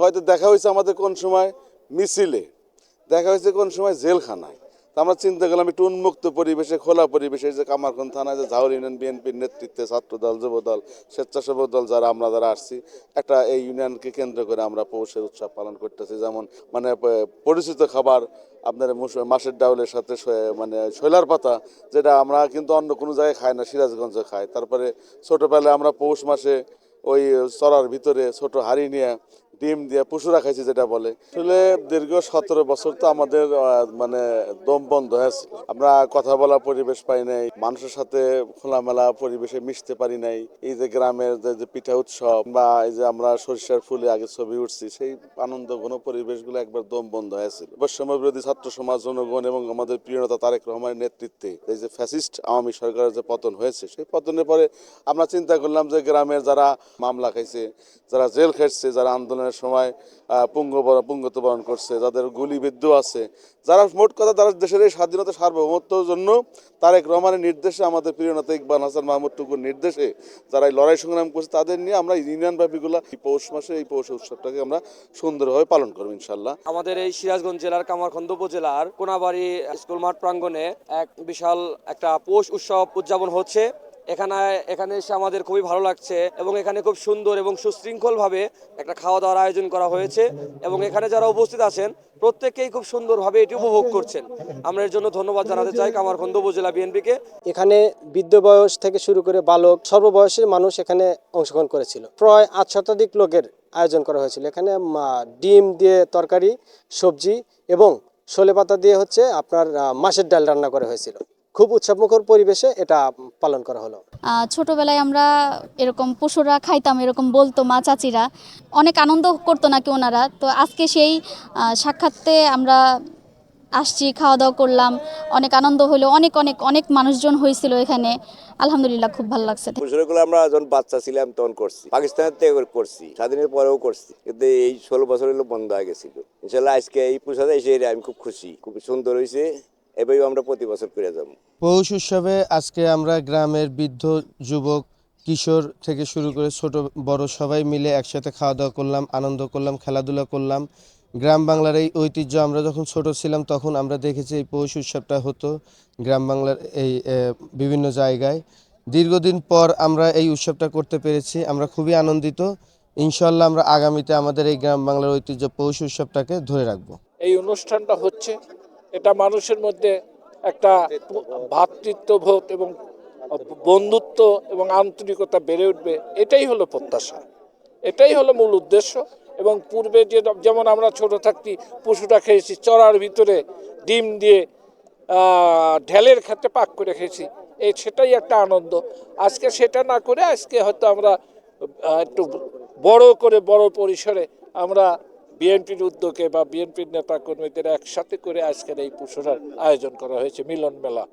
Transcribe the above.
হয়তো দেখা হয়েছে আমাদের কোন সময় মিছিলে, দেখা হয়েছে কোন সময় জেলখানায়। তা আমরা চিন্তা করলাম একটু উন্মুক্ত পরিবেশে, খোলা পরিবেশে যে কামারখন থানায় যে ঝাউর ইউনিয়ন বিএনপির নেতৃত্বে ছাত্রদল, যুবদল, স্বেচ্ছাসেবক দল যারা, আমরা যারা আসছি, একটা এই ইউনিয়নকে কেন্দ্র করে আমরা পৌষের উৎসব পালন করতেছি। যেমন মানে পরিচিত খাবার আপনার মুস- মাছের ডাউলের সাথে মানে শৈলার পাতা, যেটা আমরা কিন্তু অন্য কোনো জায়গায় খাই না, সিরাজগঞ্জে খাই। তারপরে ছোটোবেলায় আমরা পৌষ মাসে ওই চড়ার ভিতরে ছোট হাড়ি নিয়ে ডিম দিয়ে পশুরা খাইছি যেটা বলে। আসলে দীর্ঘ সতেরো বছর তো আমাদের মানে দম বন্ধ হয়েছে আমরা কথা বলা পরিবেশ পাই নাই, মানুষের সাথে খোলামেলা পরিবেশে মিশতে পারি নাই। এই যে গ্রামের যে পিঠা উৎসব বা এই যে আমরা সরিষার ফুলে আগে ছবি উঠছি, সেই আনন্দ ঘন পরিবেশগুলো একবার দম বন্ধ হয়েছিল বৈষম্য বিরোধী ছাত্র সমাজ, জনগণ এবং আমাদের প্রিয় নেতা তারেক রহমানের নেতৃত্বে এই যে ফ্যাসিস্ট আওয়ামী সরকারের যে পতন হয়েছে, সেই পতনের পরে আমরা চিন্তা করলাম যে গ্রামের যারা মামলা খাইছে, যারা জেল খেটছে যারা আন্দোলনের সময় পুঙ্গ পুঙ্গত বরণ করছে, যাদের গুলিবিদ্ধ আছে। যারা মোট কথা তারা দেশের এই স্বাধীনতা সার্বভৌমত্বের জন্য তারেক রহমানের নির্দেশে আমাদের প্রিয় নেতা ইকবাল হাসান মাহমুদ টুকুর নির্দেশে যারা এই লড়াই সংগ্রাম করছে, তাদের নিয়ে আমরা ইউনিয়ন ব্যাপীগুলা এই পৌষ মাসে, এই পৌষ উৎসবটাকে আমরা সুন্দরভাবে পালন করব ইনশাল্লাহ আমাদের এই সিরাজগঞ্জ জেলার কামারখন্দ উপজেলার কোনাবাড়ি স্কুল মাঠ প্রাঙ্গণে এক বিশাল একটা পৌষ উৎসব উদযাপন হচ্ছে। এখানে এখানে এসে আমাদের খুবই ভালো লাগছে এবং এখানে খুব সুন্দর এবং সুশৃঙ্খলভাবে একটা খাওয়া দাওয়ার আয়োজন করা হয়েছে এবং এখানে যারা উপস্থিত আছেন প্রত্যেকেই খুব সুন্দরভাবে এটি উপভোগ করছেন। আমরা এর জন্য ধন্যবাদ জানাতে চাই কামারখন্দ উপজেলা বিএনপিকে। এখানে বৃদ্ধ বয়স থেকে শুরু করে বালক, সর্ববয়সের মানুষ এখানে অংশগ্রহণ করেছিল। প্রায় আট শতাধিক লোকের আয়োজন করা হয়েছিল। এখানে ডিম দিয়ে তরকারি, সবজি এবং শোলে পাতা দিয়ে হচ্ছে আপনার মাছের ডাল রান্না করা হয়েছিল। খুব উৎসবমুখর পরিবেশে এটা পালন করা হলো। ছোটবেলায় আমরা এরকম পশুরা খাইতাম এরকম বলতো মা চাচিরা। অনেক আনন্দ করতো নাকি ওনারা। তো আজকে সেই সাক্ষাৎতে আমরা আসছি খাওয়া দাওয়া করলাম। অনেক আনন্দ হলো অনেক অনেক অনেক মানুষজন হয়েছিল এখানে। আলহামদুলিল্লাহ খুব ভালো লাগছে। আমরা যখন বাচ্চা ছিলাম তখন করছি। পাকিস্তানের থেকে করছি। স্বাধীনের পরেও করছি। কিন্তু এই ষোলো বছর হলো বন্ধ হয়ে গেছিল। ইনশাল্লাহ আজকে এই পুজোতে এসে আমি খুব খুশি। খুব সুন্দর হয়েছে এভাবেই আমরা প্রতি বছর করে যাব। পৌষ উৎসবে আজকে আমরা গ্রামের বৃদ্ধ যুবক কিশোর থেকে শুরু করে ছোট বড় সবাই মিলে একসাথে খাওয়া দাওয়া করলাম আনন্দ করলাম খেলাধুলা করলাম। গ্রাম বাংলার এই ঐতিহ্য আমরা যখন ছোট ছিলাম তখন আমরা দেখেছি এই পৌষ উৎসবটা হতো গ্রাম বাংলার এই বিভিন্ন জায়গায়। দীর্ঘদিন পর আমরা এই উৎসবটা করতে পেরেছি আমরা খুবই আনন্দিত। ইনশাল্লাহ আমরা আগামীতে আমাদের এই গ্রাম বাংলার ঐতিহ্য পৌষ উৎসবটাকে ধরে রাখব। এই অনুষ্ঠানটা হচ্ছে এটা মানুষের মধ্যে একটা ভ্রাতৃত্ববোধ এবং বন্ধুত্ব এবং আন্তরিকতা বেড়ে উঠবে, এটাই হলো প্রত্যাশা। এটাই হলো মূল উদ্দেশ্য এবং পূর্বে যে যেমন আমরা ছোট থাকতি পশুটা খেয়েছি, চড়ার ভিতরে ডিম দিয়ে ঢেলের ক্ষেত্রে পাক করে খেয়েছি এই সেটাই একটা আনন্দ। আজকে সেটা না করে আজকে হয়তো আমরা একটু বড় করে বড় পরিসরে আমরা বিএনপির উদ্যোগে বা বিএনপির নেতা কর্মীদের একসাথে করে আজকের এই পুষোরার আয়োজন করা হয়েছে মিলন মেলা।